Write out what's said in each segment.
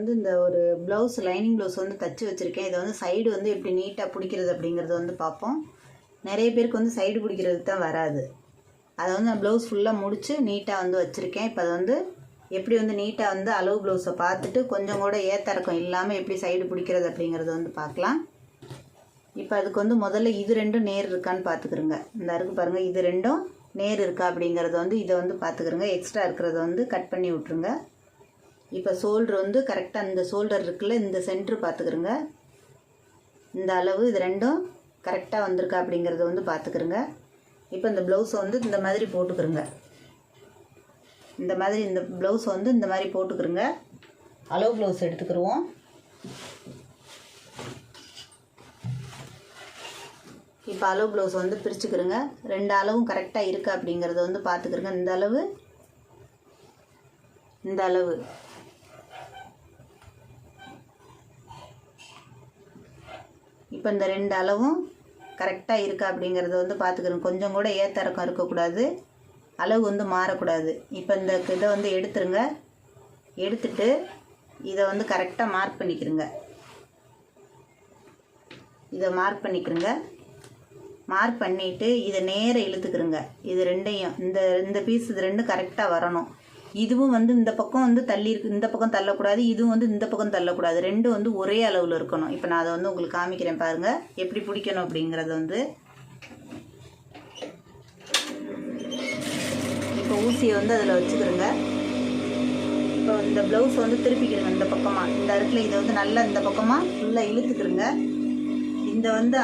வந்து இந்த ஒரு ப்ளவுஸ் லைனிங் ப்ளவுஸ் வந்து தச்சு வச்சுருக்கேன். இதை வந்து சைடு வந்து எப்படி நீட்டாக பிடிக்கிறது அப்படிங்கிறத வந்து பார்ப்போம். நிறைய பேருக்கு வந்து சைடு பிடிக்கிறது தான் வராது. அதை வந்து நான் ப்ளவுஸ் ஃபுல்லாக முடித்து நீட்டாக வந்து வச்சுருக்கேன். இப்போ அதை வந்து எப்படி வந்து நீட்டாக வந்து அளவு ப்ளவுஸை பார்த்துட்டு கொஞ்சம் கூட ஏத்தறக்கம் இல்லாமல் எப்படி சைடு பிடிக்கிறது அப்படிங்கிறத வந்து பார்க்கலாம். இப்போ அதுக்கு வந்து முதல்ல இது ரெண்டும் நேர் இருக்கான்னு பார்த்துக்குறோங்க இந்த அருக்கு பாருங்கள் இது ரெண்டும் நேர் இருக்கா அப்படிங்கிறத வந்து இதை வந்து பார்த்துக்குறோங்க எக்ஸ்ட்ரா இருக்கிறத வந்து கட் பண்ணி விட்ருங்க இப்போ ஷோல்டர் வந்து கரெக்டாக இந்த ஷோல்டர் இருக்குல்ல இந்த சென்ட்ரு பார்த்துக்கிறோங்க இந்த அளவு இது ரெண்டும் கரெக்டாக வந்திருக்கா அப்படிங்கிறத வந்து பார்த்துக்கிறோங்க இப்போ இந்த ப்ளவுஸை வந்து இந்த மாதிரி போட்டுக்கிறோங்க. இந்த மாதிரி இந்த ப்ளவுஸை வந்து இந்த மாதிரி போட்டுக்கிறோங்க. அளவு ப்ளவுஸ் எடுத்துக்கிருவோம். இப்போ அளவு ப்ளவுஸ் வந்து பிரிச்சுக்கிறோங்க. ரெண்டு அளவும் கரெக்டாக இருக்கா அப்படிங்கிறத வந்து பார்த்துக்கிறோங்க இந்த அளவு இந்த அளவு. இப்போ இந்த ரெண்டு அளவும் கரெக்டாக இருக்கா அப்படிங்கிறத வந்து பார்த்துக்கிறோம் கொஞ்சம் கூட ஏத்தரக்கம் இருக்கக்கூடாது. அளவு வந்து மாறக்கூடாது. இப்போ இந்த இதை வந்து எடுத்துருங்க. எடுத்துட்டு இதை வந்து கரெக்டாக மார்க் பண்ணிக்கிறங்க இதை மார்க் பண்ணிக்கிறங்க மார்க் பண்ணிவிட்டு இதை நேர இழுத்துக்கிறங்க இது ரெண்டையும் இந்த இந்த பீஸ் இது ரெண்டும் கரெக்டாக வரணும். இதுவும் வந்து இந்த பக்கம் வந்து தள்ளி இருக்கு இந்த பக்கம் தள்ளக்கூடாது இதுவும் வந்து இந்த பக்கம் தள்ளக்கூடாது. ரெண்டும் வந்து ஒரே அளவில் இருக்கணும். இப்போ நான் அதை வந்து உங்களுக்கு காமிக்கிறேன் பாருங்கள் எப்படி பிடிக்கணும் அப்படிங்கிறத வந்து இப்போ ஊசியை வந்து அதில் வச்சுக்கிறோங்க இப்போ இந்த ப்ளவுஸ் வந்து திருப்பிக்கிறங்க இந்த பக்கமாக இந்த இடத்துல இதை வந்து நல்லா இந்த பக்கமாக ஃபுல்லாக இழுத்துக்கிறங்க இந்த வந்து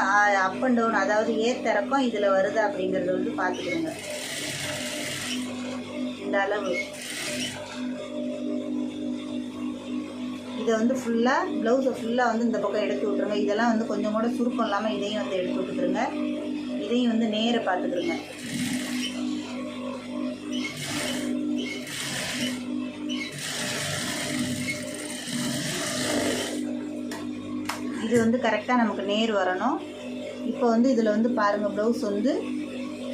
அப் அண்ட் டவுன் அதாவது ஏத்திறக்கம் இதில் வருதா அப்படிங்கிறத வந்து பார்த்துக்கிறோங்க இந்த அளவு. இதை வந்து ஃபுல்லாக ப்ளவுஸை ஃபுல்லாக வந்து இந்த பக்கம் எடுத்து விட்ருங்க இதெல்லாம் வந்து கொஞ்சம் கூட சுருக்கம் இல்லாமல் இதையும் வந்து எடுத்து விட்டுருங்க இதையும் வந்து நேராக பார்த்துக்கிருங்க. இது வந்து கரெக்டாக நமக்கு நேர் வரணும். இப்போ வந்து இதில் வந்து பாருங்கள் ப்ளவுஸ் வந்து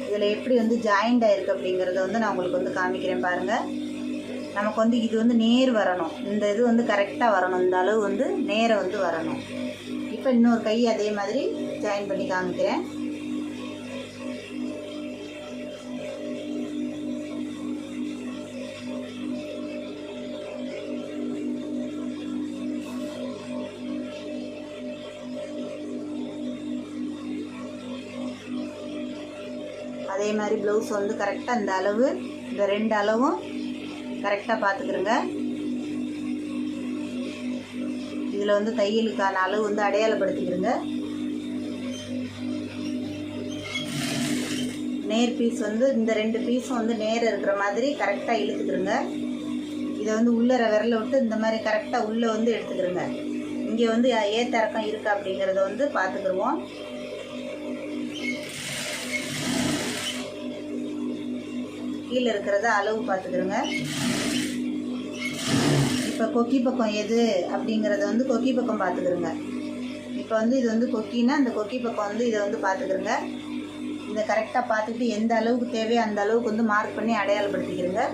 இதில் எப்படி வந்து ஜாயிண்ட் ஆகிருக்கு அப்படிங்கிறத வந்து நான் உங்களுக்கு வந்து காமிக்கிறேன் பாருங்கள் நமக்கு வந்து இது வந்து நேர் வரணும். இந்த இது வந்து கரெக்டாக வரணும். இந்த அளவு வந்து நேரை வந்து வரணும். இப்போ இன்னொரு கை அதே மாதிரி ஜாயின் பண்ணி காமிக்கிறேன். அதே மாதிரி ப்ளவுஸ் வந்து கரெக்டாக இந்த அளவு இந்த ரெண்டு அளவும் கரெக்டாக பார்த்துக்கிறோங்க இதில் வந்து தையலுக்கான அளவு வந்து அடையாளப்படுத்திக்கிறோங்க நேர் பீஸ் வந்து இந்த ரெண்டு பீஸும் வந்து நேராக இருக்கிற மாதிரி கரெக்டாக இழுத்துக்கிறோங்க இதை வந்து உள்ளற விரல விட்டு இந்த மாதிரி கரெக்டாக உள்ளே வந்து எடுத்துக்கிறோங்க இங்கே வந்து ஏத்தறக்கம் இருக்கா அப்படிங்கிறத வந்து பார்த்துக்குருவோம் கீழே இருக்கிறத அளவு பார்த்துக்கிறோங்க. இப்போ கொக்கி பக்கம் எது அப்படிங்கிறத வந்து கொக்கி பக்கம் பார்த்துக்கிறோங்க. இப்போ வந்து இது வந்து கொக்கின்னா அந்த கொக்கி பக்கம் வந்து இதை வந்து பார்த்துக்கிறோங்க. இதை கரெக்டாக பார்த்துட்டு எந்த அளவுக்கு தேவையோ அந்த அளவுக்கு வந்து மார்க் பண்ணி அடையாளப்படுத்திக்கிறோங்க.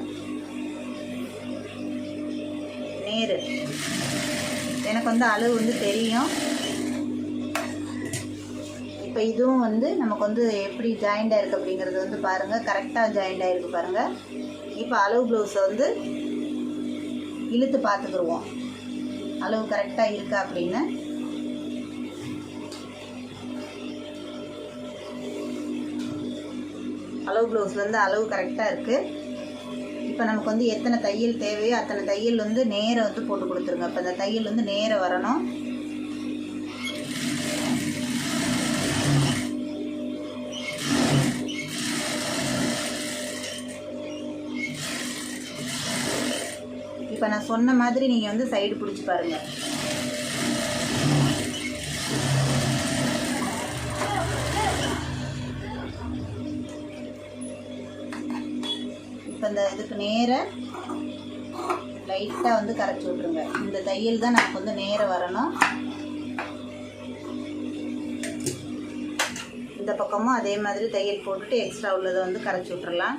நேரு. எனக்கு வந்து அளவு வந்து தெரியும். இப்போ இதுவும் வந்து நமக்கு வந்து எப்படி ஜாயிண்ட் ஆயிருக்கு அப்படிங்கிறது வந்து பாருங்கள் கரெக்டாக ஜாயிண்ட் ஆயிருக்கு பாருங்கள் இப்போ அளவு ப்ளவுஸை வந்து இழுத்து பார்த்துக்குருவோம். அளவு கரெக்டாக இருக்கா அப்படின்னு. அளவு ப்ளவுஸ் வந்து அளவு கரெக்டாக இருக்குது இப்போ நமக்கு வந்து எத்தனை தையல் தேவையோ அத்தனை தையல் வந்து நேரம் வந்து போட்டு கொடுத்துருங்க. இப்போ அந்த தையல் வந்து நேரம் வரணும். இப்போ நான் சொன்ன மாதிரி நீங்கள் வந்து சைடு பிடிச்சி பாருங்கள் இப்போ இந்த இதுக்கு நேராக லைட்டாக வந்து கரைச்சி விட்ருங்க இந்த தையல் தான் நமக்கு வந்து நேராக வரணும். இந்த பக்கமும் அதே மாதிரி தையல் போட்டுட்டு எக்ஸ்ட்ரா உள்ளதை வந்து கரைச்சி விட்றலாம்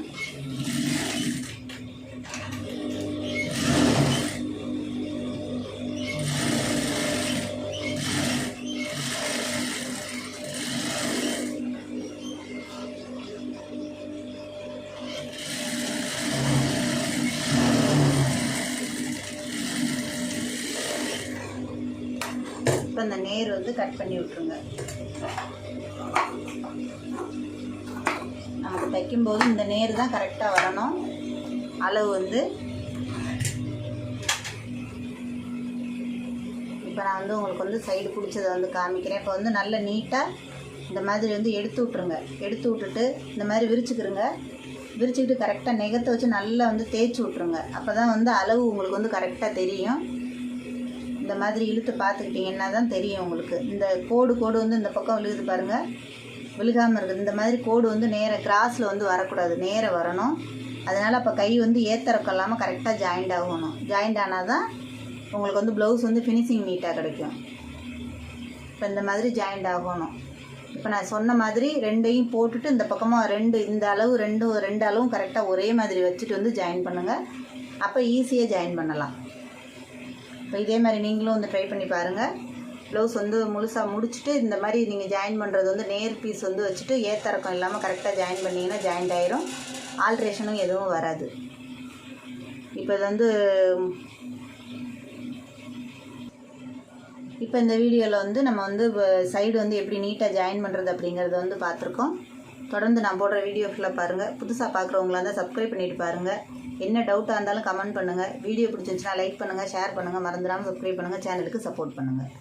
இப்போ அந்த நேர் வந்து கட் பண்ணி விட்ருங்க நமக்கு தைக்கும்போது இந்த நேர் தான் கரெக்டாக வரணும். அளவு வந்து இப்போ நான் வந்து உங்களுக்கு வந்து சைடு பிடிச்சதை வந்து காமிக்கிறேன். இப்போ வந்து நல்ல நீட்டாக இந்த மாதிரி வந்து எடுத்து விட்ருங்க எடுத்து விட்டுட்டு இந்த மாதிரி விரிச்சுக்கிறங்க விரிச்சுக்கிட்டு கரெக்டாக நெகத்தை வச்சு நல்லா வந்து தேய்ச்சி விட்ருங்க அப்போ தான் வந்து அளவு உங்களுக்கு வந்து கரெக்டாக தெரியும். இந்த மாதிரி இழுத்து பார்த்துக்கிட்டிங்கன்னா தான் தெரியும் உங்களுக்கு. இந்த கோடு கோடு வந்து இந்த பக்கம் விழுகுது பாருங்கள் விழுகாமல் இருக்குது. இந்த மாதிரி கோடு வந்து நேர கிராஸில் வந்து வரக்கூடாது. நேர வரணும். அதனால் அப்போ கை வந்து ஏத்தரக்கம் இல்லாமல் கரெக்டாக ஜாயிண்ட் ஆகணும். ஜாயிண்ட் ஆனால் தான் உங்களுக்கு வந்து ப்ளவுஸ் வந்து ஃபினிஷிங் நீட்டாக கிடைக்கும். இப்போ இந்த மாதிரி ஜாயிண்ட் ஆகணும். இப்போ நான் சொன்ன மாதிரி ரெண்டையும் போட்டுட்டு இந்த பக்கமாக ரெண்டு இந்த அளவு ரெண்டு ரெண்டு அளவும் கரெக்டாக ஒரே மாதிரி வச்சுட்டு வந்து ஜாயின் பண்ணுங்கள் அப்போ ஈஸியாக ஜாயின் பண்ணலாம். இப்போ இதே மாதிரி நீங்களும் வந்து ட்ரை பண்ணி பாருங்கள் ப்ளவுஸ் வந்து முழுசாக முடிச்சுட்டு இந்த மாதிரி நீங்கள் ஜாயின் பண்ணுறது வந்து நேர் பீஸ் வந்து வச்சுட்டு ஏத்தரக்கம் இல்லாமல் கரெக்டாக ஜாயின் பண்ணிங்கன்னா ஜாயின்ட் ஆயிரும். ஆல்ட்ரேஷனும் எதுவும் வராது. இப்போ இது வந்து இப்போ இந்த வீடியோவில் வந்து நம்ம வந்து சைடு வந்து எப்படி நீட்டாக ஜாயின் பண்ணுறது அப்படிங்கிறத வந்து பார்த்துருக்கோம். தொடர்ந்து நான் போடுற வீடியோ ஃபுல்லாக பாருங்கள் புதுசாக பார்க்குறவங்களா இருந்தால் சப்ஸ்கிரைப் பண்ணிட்டு பாருங்கள் என்ன டவுட்டாக இருந்தாலும் கமெண்ட் பண்ணுங்கள் வீடியோ பிடிச்சிருந்துச்சுன்னா லைக் பண்ணுங்கள் ஷேர் பண்ணுங்கள் மறந்துடாமல் சப்ஸ்கிரைப் பண்ணுங்கள் சேனலுக்கு சப்போர்ட் பண்ணுங்கள்